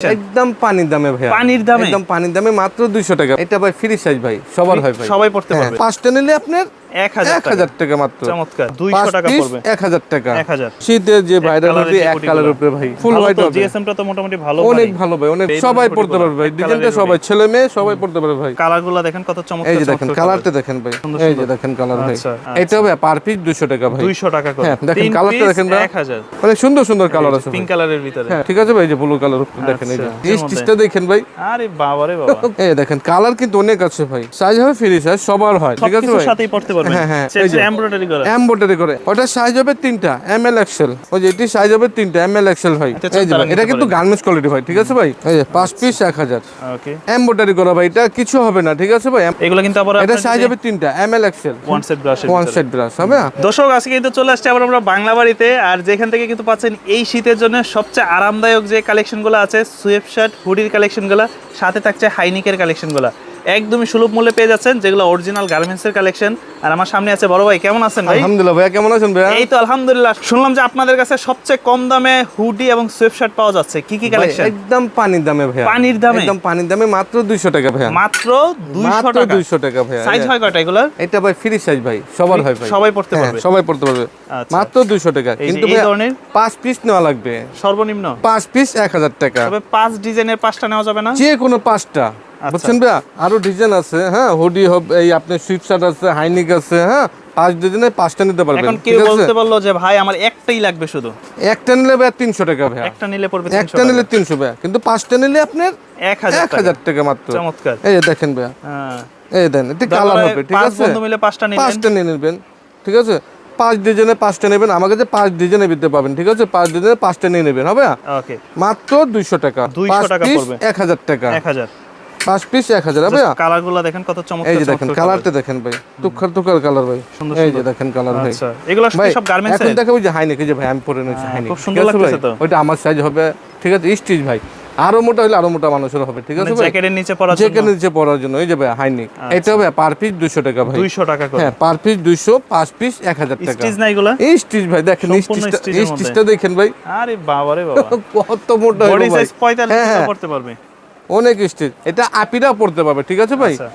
একদম পানির দামে ভাই পানির দামে? একদম পানির দামে মাত্র দুইশো টাকা। এটা ভাই ফ্রি সাইজ ভাই সবার হয় ভাই। সবাই পড়তে হ্যাঁ, পারবে। পাঁচটা নিলে আপনার এক হাজার টাকা। মাত্র। চমৎকার দুইশো টাকা পড়বে। এক হাজার টাকা। এক হাজার। শীতের যে ভাইরাল হবে এক কুটিগুলো। উপরে ভাই ফুল হোয়াইট হবে। জিএসএম তো মোটামুটি ভালো অনেক ভালো ভাই অনেক সবাই পড়তে পারবে ভাই ডিজাইনটা সবাই ছেলে মেয়ে সবাই পড়তে পারবে ভাই। কালার দেখেন কত চমৎকার এই যে দেখেন কালারটা দেখেন ভাই। সুন্দর এই যে সুন্দর। দেখেন কালার ভাই। আচ্ছা, এটা হবে পার পিস দুশো টাকা ভাই। দুইশো টাকা করে। হ্যাঁ, দেখেন দেখেন ভাই। সুন্দর সুন্দর কালার আছে পিঙ্ক কালারের ভিতরে। হ্যাঁ ঠিক আছে ভাই এই যে ব্লু কালার দেখেন এই যে আচ্ছা, স্টিচটা দেখেন ভাই। আরে বাবারে বাবা। এই দেখেন কালার কিন্তু অনেক আছে ভাই। সাইজ হবে ফ্রি সাইজ সবার হয় ঠিক আছে ভাই সাথেই পড়তে পারবেন। এই যে। এমব্রয়ডারি করা। এমব্রয়ডারি করে। ওটা সাইজ হবে তিনটা এম এল এক্সেল ওই যে এটি সাইজ হবে তিনটা এম এল এক্সেল ভাই এটা কিন্তু গার্মেন্টস কোয়ালিটি ভাই ঠিক আছে ভাই? এই যে পাঁচ পিস এক হাজার। এমব্রয়ডারি করা ভাই এটা কিছু হবে না ঠিক আছে ভাই? এগুলো কিন্তু আবার এটা সাইজ হবে তিনটা M L XL one set ব্রাশের one set brush হবে না? দর্শক আজকে কিন্তু চলে আসছে আবার আমরা বাংলা বাড়িতে। আর যেখান থেকে কিন্তু পাচ্ছেন এই শীতের জন্য সবচেয়ে আরামদায়ক যে কালেকশনগুলো আছে সুয়েপ শার্ট হুডির কালেকশনগুলো সাথে থাকছে হাইনিকের কালেকশনগুলো একদমই সুলভ মূল্যে পেয়ে যাচ্ছেন যেগুলো অরিজিনাল গার্মেন্টসের কালেকশন আর আমার সামনে আছে বড় ভাই কেমন আছেন ভাই? আলহামদুলিল্লাহ ভাইয়া কেমন আছেন ভাইয়া? এই তো আলহামদুলিল্লাহ শুনলাম যে আপনাদের কাছে সবচেয়ে কম দামে হুডি এবং সুয়েপ শার্ট পাওয়া যাচ্ছে। কি কি কালেকশন একদম পানির দামে ভাইয়া। পানির দামে? একদম পানির দামে মাত্র দুইশো টাকা ভাইয়া। মাত্র দুইশো মাত্র টাকা? দুইশো টাকা ভাইয়া সাইজ হয় কয়টা এগুলো এটা ভাই ফ্রি সাইজ ভাই সবার হয় ভাই। সবাই পড়তে হ্যাঁ, পারবে। সবাই পড়তে পারবে। আচ্ছা। মাত্র দুইশো টাকা। কিন্তু এই ধরনের? পাঁচ পিস নেওয়া লাগবে। সর্বনিম্ন? পাঁচ পিস এক হাজার টাকা। তবে পাঁচ ডিজাইনের পাঁচটা নেওয়া যাবে না? যে কোনো পাঁচটা। বুঝছেন ভাইয়া? আরও ডিজাইন আছে হ্যাঁ? হুডি হবে এই আপনার সুইপ শার্ট আছে হাইনিক আছে হ্যাঁ? পাঁচ ডিজাইনের পাঁচটা নিতে পারবেন এখন কেউ বলতে পারল যে ভাই আমার একটাই লাগবে শুধু। একটা নিলে ভাইয়া তিনশো টাকা ভাইয়া। একটা নিলে পড়বে একটা নিলে তিনশো ভাইয়া। কিন্তু পাঁচটা নিলে আপনার এক হাজার টাকা মাত্র। চমৎকার। এই দেখেন ভাইয়া। হ্যাঁ। এই দেন এটি কালার হবে ঠিক পাঁচ আছে? বন্ধু মিলে পাঁচটা নিলেন। পাঁচটা নিয়ে নেবেন ঠিক আছে? পাঁচ ডিজাইনে পাঁচটা নেবেন আমার কাছে পাঁচ ডিজাইনে দিতে পাবেন ঠিক আছে? পাঁচ ডিজাইনে পাঁচটা নিয়ে নেবেন হবে? ওকে। মাত্র দুইশো টাকা। 200 টাকা পড়বে। এক হাজার টাকা। এক হাজার। পাঁচ পিস এক হাজার কালারগুলো দেখেন কত এই যে দেখেন কালারটা দেখেন ভাই তুখার কালার ভাই। এই যে দেখেন কালার ভাই। আচ্ছা এগুলো সব গার্মেন্টস এখন ওই যে এই যে ভাই আমি পরে নিয়েছি হাইনেক খুব সুন্দর লাগতেছে তো। ওইটা আমার সাইজ হবে ঠিক আছে স্টিচ ভাই। আরও মোটা হলে আরও মোটা মানুষের হবে ঠিক আছে জ্যাকেটের নিচে পরার জন্য। আচ্ছা। কেন নিচে পড়ার জন্য এই যে ভাই হাইনেক। এটা হবে পার পিস দুশো টাকা ভাই। 200 টাকা করে। হ্যাঁ পার পিস দুইশো পাঁচ পিস এক হাজার টাকা। স্টিচ না এগুলো? এই স্টিচ ভাই দেখেন স্টিচটা স্টিচটা দেখেন ভাই। আরে বাবারে বাবা। কত মোটা বডি ভাই সাইজ 45 হ্যাঁ, হ্যাঁ। পড়তে পারবে। অনেক স্টিচ এটা আপিরা পড়তে পারবে ঠিক আছে ভাই? আচ্ছা।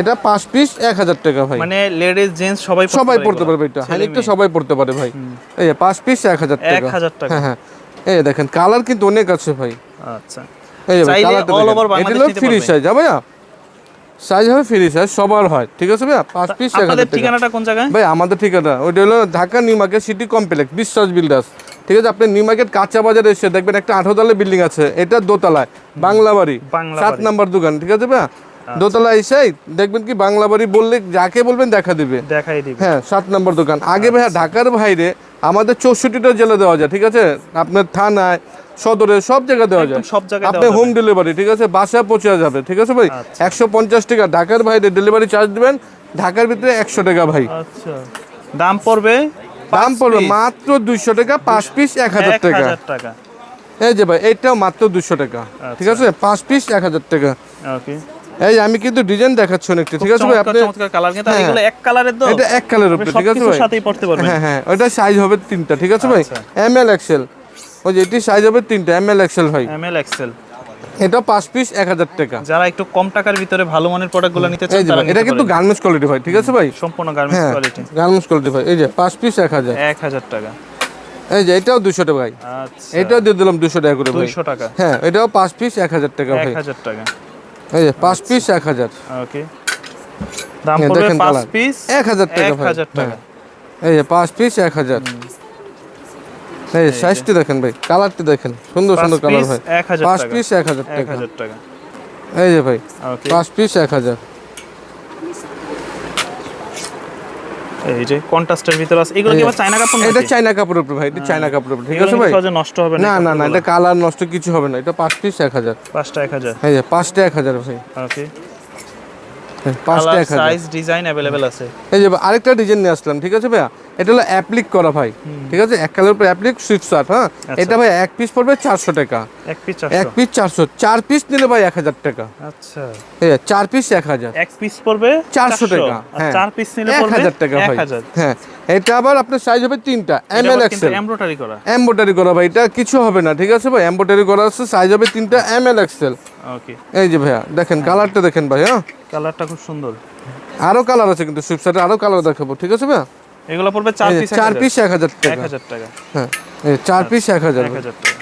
এটা পাঁচ পিস এক হাজার টাকা ভাই। মানে লেডিস জেন্টস সবাই সবাই পড়তে পারবে এটা। হাইনেকটা সবাই পড়তে পারে ভাই। এই পাঁচ পিস এক হাজার এক টাকা হাজার টাকা। হ্যাঁ হ্যাঁ। এই দেখেন কালার কিন্তু অনেক আছে ভাই। আচ্ছা। এই ভাই কালারটা এটা হলো ফ্রি সাইজ হবে না সাইজ হবে ফ্রি সাইজ সবার হয় ঠিক আছে ভাইয়া? পাঁচ পিস এক হাজার টাকা। ঠিকানাটা কোন জায়গায়? ভাই আমাদের ঠিকানা ওইটা হলো Dhaka new market city complex Biswas builders ঠিক আছে আপনি নিউ মার্কেট কাঁচা বাজারে এসে দেখবেন একটা আঠারো আঠারোতলা বিল্ডিং আছে এটা দোতলায় বাংলা বাড়ি সাত। নাম্বার দোকান ঠিক আছে ভাইয়া দোতলা এসেই দেখবেন কি বাংলা বাড়ি বললে যাকে বলবেন দেখা দিবে। দেখাই দিবে। হ্যাঁ সাত নম্বর দোকান। আগে ভাইয়া ঢাকার বাইরে আমাদের চৌষট্টিটা জেলা দেওয়া যায় ঠিক আছে? আপনার থানায় সদরে সব জায়গায় দেওয়া যায়। সব জায়গায় আপনি হোম ডেলিভারি ঠিক আছে? বাসায় পৌঁছে যাবে ঠিক আছে ভাই? একশো পঞ্চাশ টাকা ঢাকার বাইরে ডেলিভারি চার্জ দেবেন ঢাকার ভিতরে একশো টাকা ভাই। আচ্ছা। দাম পড়বে দাম পড়বে মাত্র দুইশো টাকা পাঁচ পিস এক হাজার টাকা। এই যে ভাই এইটাও মাত্র দুশো টাকা। ঠিক আছে? পাঁচ পিস এক হাজার টাকা। ওকে। এই আমি কিন্তু ডিজাইন দেখাচ্ছি অনেকটা ঠিক আছে ভাই? আপনি চমৎকার কালার কিন্তু হ্যাঁ। এগুলো এক কালারের তো। এটা এক কালার উপরে ঠিক আছে ভাই? সাথেই পড়তে পারবেন। হ্যাঁ হ্যাঁ ওইটা সাইজ হবে তিনটা ঠিক আছে ভাই? আচ্ছা। এম এল এক্সেল ওই যে এটি সাইজ হবে তিনটা এম এল এক্সেল ভাই। এমএল এক্সেল এটা পাঁচ পিস এক হাজার টাকা। যারা একটু কম টাকার ভিতরে ভালো মানের প্রোডাক্টগুলো নিতে চান এটা কিন্তু গার্মেন্টস কোয়ালিটি ভাই ঠিক আছে ভাই? সম্পূর্ণ গার্মেন্টস কোয়ালিটি গার্মেন্টস কোয়ালিটি ভাই এই যে পাঁচ পিস এক হাজার। এক হাজার টাকা। এই যে এটাও দুশো টাকা ভাই। আচ্ছা। এটাও দিয়ে দিলাম দুশো টাকা করে ভাই। টাকা। হ্যাঁ এটাও পাঁচ পিস এক হাজার টাকা এক ভাই হাজার টাকা। এই যে পাঁচ পিস এক হাজার। ওকে দাম হ্যাঁ, পড়বে পাঁচ পিস এক হাজার টাকা ভাই। হ্যাঁ। এই যে পাঁচ পিস এক হাজার। এই সাইজটি দেখেন ভাই কালারটি দেখেন সুন্দর সুন্দর কালার ভাই। পাঁচ পিস এক হাজার টাকা। এই যে ভাই পাঁচ পিস এক হাজার। এই যে কন্ট্রাস্টের ভিতরে আছে। এগুলো কি আবার চায়না কাপড় এটা উপরে ভাই এটা উপরে ঠিক আছে ভাই? সহজে নষ্ট হবে না না না এটা কালার নষ্ট কিছু হবে না এটা পিস এই যে ভাই। ওকে হ্যাঁ, পাঁচটা সাইজ ডিজাইন আছে। এই যে আরেকটা ডিজাইন নিয়ে আসলাম ঠিক আছে ভাইয়া? এটা হলো অ্যাপ্লিক করা ভাই। ঠিক আছে? এক কালার উপর অ্যাপ্লিক সুইট শার্ট হ্যাঁ? এটা ভাই এক পিস পড়বে চারশো টাকা। এক পিস এক পিস চারশো। চার পিস নিলে ভাই এক হাজার টাকা। আচ্ছা। চার পিস এক হাজার। এক পিস পড়বে চারশো টাকা হ্যাঁ। চার পিস নিলে এক হাজার টাকা ভাই। হ্যাঁ। এটা আবার আপনার সাইজ হবে তিনটা। এম এল এক্সেল এমব্রয়ডারি করা। এম্বোটারি করা ভাই। এটা কিছু হবে না ঠিক আছে ভাই? এম্বোটারি করা আছে সাইজ হবে তিনটা এম এল এক্সেল ওকে এই যে ভাইয়া দেখেন কালারটা দেখেন ভাই হ্যাঁ? কালারটা খুব সুন্দর। আরও কালার আছে কিন্তু সুইপসাইটে আরও কালার দেখাবো ঠিক আছে ভাইয়া? এগুলো পড়বে চার পিস চার পিস এক হাজার এক টাকা। হাজার টাকা। হ্যাঁ এই যে চার পিস এক হাজার। এক হাজার টাকা।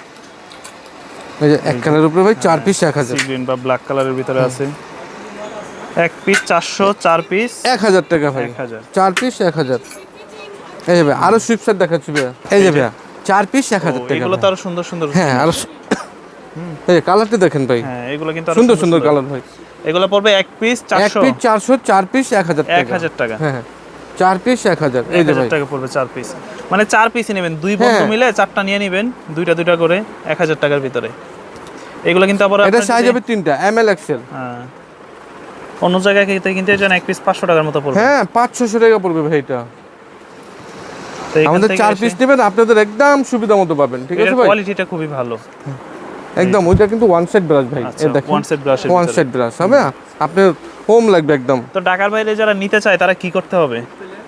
এই যে এক কালারের উপরে ভাই চার পিস এক হাজার। সি গ্রিন বা ব্ল্যাক কালারের ভিতরে আছে। এক পিস চারশো চার পিস এক হাজার টাকা ভাই। এক হাজার। চার পিস এক হাজার। এই যে ভাই আরও সুইপসাইট দেখাচ্ছি ভাইয়া। এই যে ভাইয়া চার পিস এক হাজার ও, টাকা এগুলো তো আরও সুন্দর সুন্দর হ্যাঁ আরও এই কালারটা দেখেন ভাই। হ্যাঁ এগুলো কিন্তু আরও সুন্দর সুন্দর কালার ভাই। এগুলো পড়বে এক পিস এক চারশো। পিস চারশো চার পিস এক হাজার এক টাকা। হাজার টাকা। হ্যাঁ হ্যাঁ। চার পিস এক হাজার। এক হাজার টাকা পড়বে চার পিস মানে চার পিস নেবেন। দুই বন্ধু হ্যাঁ। মিলে চারটা নিয়ে নেবেন দুইটা দুইটা করে এক হাজার টাকার ভিতরে। এগুলো কিন্তু আবার এটা সাইজ হবে তিনটা এম এল এক্সেল হ্যাঁ। অন্য জায়গায় কিনতে কিনতে যান এক পিস পাঁচশো টাকার মতো পড়বে। হ্যাঁ পাঁচশোশো টাকা পড়বে ভাই এটা। আমাদের চার পিস নেবেন আপনাদের একদম সুবিধা মতো পাবেন ঠিক আছে ভাই? কোয়ালিটিটা খুবই ভালো। একদম ওইটা কিন্তু ওয়ান সাইড ব্রাশ ভাই ওয়ান সেট ব্রাশের ওয়ান সাইড ব্রাশ হবে আপনার হোম লাগবে একদম। তো ঢাকার বাইরে যারা নিতে চায় তারা কি করতে হবে?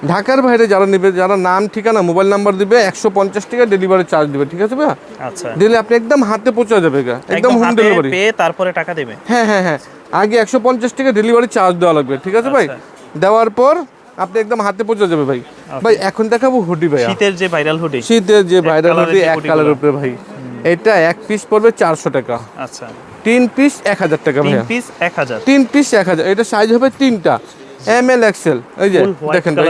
ঢাকার বাইরে যারা নেবে যারা নাম ঠিকানা মোবাইল নাম্বার দিবে একশো পঞ্চাশ টাকা ডেলিভারি চার্জ দিবে ঠিক আছে ভাই আচ্ছা। দিলে আপনি একদম হাতে পৌঁছে যাবে একদম হোম ডেলিভারি পেয়ে তারপরে টাকা দেবে। হ্যাঁ হ্যাঁ হ্যাঁ। আগে একশো পঞ্চাশ টাকা ডেলিভারি চার্জ দেওয়া লাগবে ঠিক আছে ভাই? আচ্ছা। দেওয়ার পর আপনি একদম হাতে পৌঁছে যাবে ভাই। ভাই এখন দেখাবো হুডি ভাই শীতের যে ভাইরাল হুডি শীতের যে ভাইরাল হুডি এক কালার উপরে ভাই। এটা এক পিস পড়বে চারশো টাকা। আচ্ছা। তিন পিস এক হাজার টাকা ভাইয়া। পিস এক হাজার। তিন পিস এক হাজার। এটা সাইজ হবে তিনটা। এম এল এক্সেল এই যে দেখেন ভাই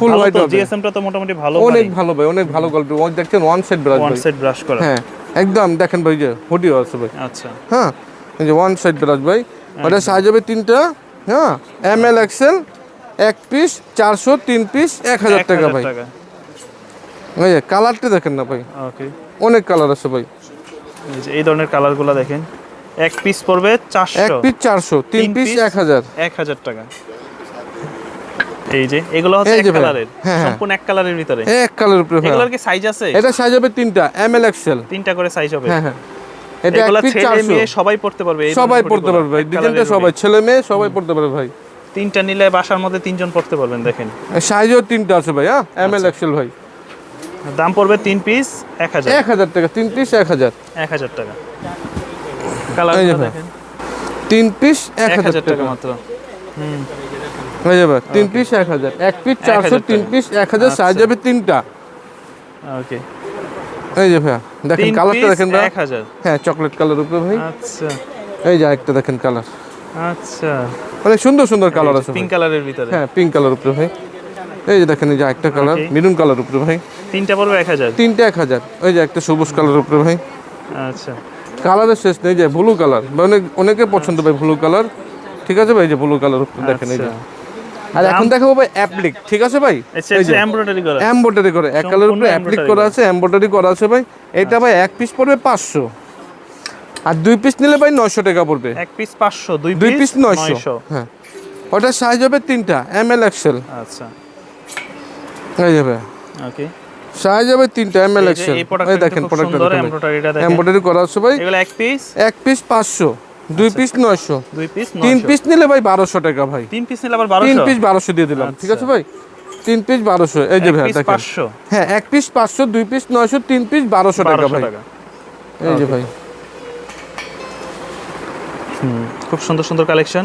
ফুল হোয়াইট হবে। জিএসএম টা তো মোটামুটি ভালো অনেক ভালো ভাই অনেক ভালো গল্প ওই দেখছেন one side brush one set brush করা। হ্যাঁ একদম দেখেন ভাই যে হুডিও আছে ভাই। আচ্ছা। হ্যাঁ এই যে ওয়ান সাইড ব্রাশ ভাই। ওটা সাইজ হবে তিনটা। হ্যাঁ এম এল এক্সেল এক পিস চারশো তিন পিস এক হাজার টাকা ভাই। এই যে কালারটা দেখেন না ভাই। ওকে অনেক কালার আছে ভাই। এই ধরনের কালারগুলো দেখেন এক পিস পড়বে চারশো। এক পিস চারশো তিন পিস এক হাজার। এক হাজার টাকা। এই যে এগুলো হচ্ছে এক কালারের হ্যাঁ, হ্যাঁ। সম্পূর্ণ এক কালারের ভিতরে। এক কালার উপরে এগুলোর কি সাইজ আছে? এটা সাইজ হবে তিনটা এম এল এক্সেল তিনটা করে সাইজ হবে। হ্যাঁ হ্যাঁ। এটা এক পিস চারশো। মেয়ে সবাই পড়তে পারবে সবাই পড়তে পারবে ভাই গুলো, ডিজাইনটা সবাই ছেলে মেয়ে সবাই পড়তে পারবে ভাই। তিনটা নিলে বাসার মধ্যে তিনজন পড়তে পারবেন দেখেন। সাইজও তিনটা আছে ভাই হ্যাঁ? এম। এল এক্সেল ভাই। দাম পড়বে তিন পিস এক হাজার। এক হাজার টাকা তিন পিস এক হাজার। এক হাজার টাকা। কালার দেখেন। তিন পিস এক হাজার টাকা মাত্র। হুম হয়ে যাবে তিন পিস এক হাজার। এক পিস চারশো 1000 তিন পিস এক হাজার সাইজ আচ্ছা। যাবে তিনটা। ওকে এই যে ভাইয়া দেখেন কালারটা দেখেন ভাই। এক হাজার। হ্যাঁ চকলেট কালার উপরে ভাই। আচ্ছা। এই যে একটা দেখেন কালার আচ্ছা। অনেক সুন্দর সুন্দর কালার আছে পিঙ্ক কালারের ভিতরে। হ্যাঁ পিঙ্ক কালার উপরে ভাই। এই যে দেখেন এই যে একটা কালার মেরুন কালার উপরে ভাই। তিনটা পড়বে এক হাজার? তিনটে এক হাজার। ওই যে একটা সবুজ কালার উপরে ভাই। আচ্ছা। কালারের শেষ নেই যে ব্লু কালার অনেক অনেকে পছন্দ ভাই ব্লু কালার ঠিক আছে ভাই এই যে ব্লু কালার উপরে দেখেন এই যে। আচ্ছা। আর এখন দেখাবো ভাই অ্যাপ্লিক ঠিক আছে ভাই? আচ্ছা এই যে। এমব্রয়ডারি করা। এমব্রয়ডারি করে এক কালার উপরে অ্যাপ্লিক করা আছে এমব্রয়ডারি করা আছে ভাই। এটা ভাই এক পিস পড়বে পাঁচশো। আর দুই পিস নিলে ভাই নয়শো টাকা পড়বে। এক পিস পাঁচশো দুই পিস নয়শো। হ্যাঁ। ওটা সাইজ হবে তিনটা এম এল এক্সেল আচ্ছা। এই যাবে ওকে সাইজ হবে তিনটা এম এল এক্সেল এই দেখেন প্রোডাক্টটা সুন্দর দেখেন। এমব্রয়ডারি করা আছে ভাই। এগুলো এক পিস এক পিস পাঁচশো দুই পিস নয়শো। দুই পিস তিন পিস নিলে ভাই বারোশো টাকা ভাই। তিন পিস নিলে আবার তিন পিস বারোশো দিয়ে দিলাম ঠিক আছে ভাই? তিন পিস বারোশো এই যে ভাই দেখেন। পাঁচশো? হ্যাঁ এক পিস পাঁচশো দুই পিস নয়শো তিন পিস বারোশো টাকা বারোশো ভাই। এই যে ভাই। খুব সুন্দর সুন্দর কালেকশন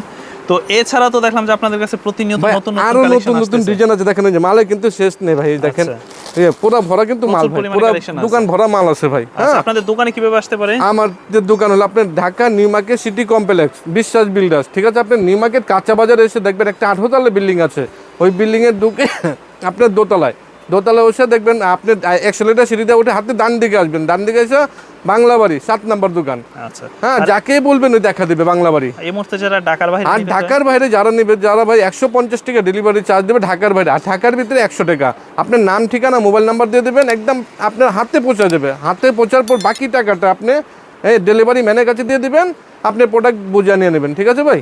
তো এছাড়া তো দেখলাম যে আপনাদের কাছে প্রতিনিয়ত নতুন আরও নতুন নতুন ডিজাইন আছে। দেখেন যে মালে কিন্তু শেষ নেই ভাই দেখেন। এই পুরো ভরা কিন্তু মাল পুরো দোকান ভরা মাল আছে ভাই আচ্ছা হ্যাঁ। আপনাদের দোকানে কীভাবে আসতে পারে? আমার যে দোকান হলো আপনার Dhaka new market city complex Biswas builders ঠিক আছে? আপনি নিউ মার্কেট কাঁচা বাজারে এসে দেখবেন একটা আঠারোতলা বিল্ডিং আছে। ওই বিল্ডিং এর ঢুকে আপনার দোতলায়। দোতলায় বসে দেখবেন আপনি একশো লিটার সিঁড়িতে উঠে হাতে ডান দিকে আসবেন। ডান দিকে এসে বাংলা বাড়ি সাত নাম্বার দোকান। আচ্ছা। হ্যাঁ যাকে বলবেন ওই দেখা দিবে বাংলা বাড়ি এই মুহূর্তে যারা ঢাকার বাইরে আর ঢাকার বাইরে যারা নেবে যারা ভাই একশো পঞ্চাশ টাকা ডেলিভারি চার্জ দেবে ঢাকার বাইরে। আর ঢাকার ভিতরে একশো টাকা। আপনার নাম ঠিকানা মোবাইল নাম্বার দিয়ে দেবেন একদম আপনার হাতে পৌঁছে যাবে। হাতে পৌঁছার পর বাকি টাকাটা আপনি এই ডেলিভারি ম্যানের কাছে দিয়ে দিবেন আপনি প্রোডাক্ট বুঝিয়ে নিয়ে নেবেন। ঠিক আছে ভাই?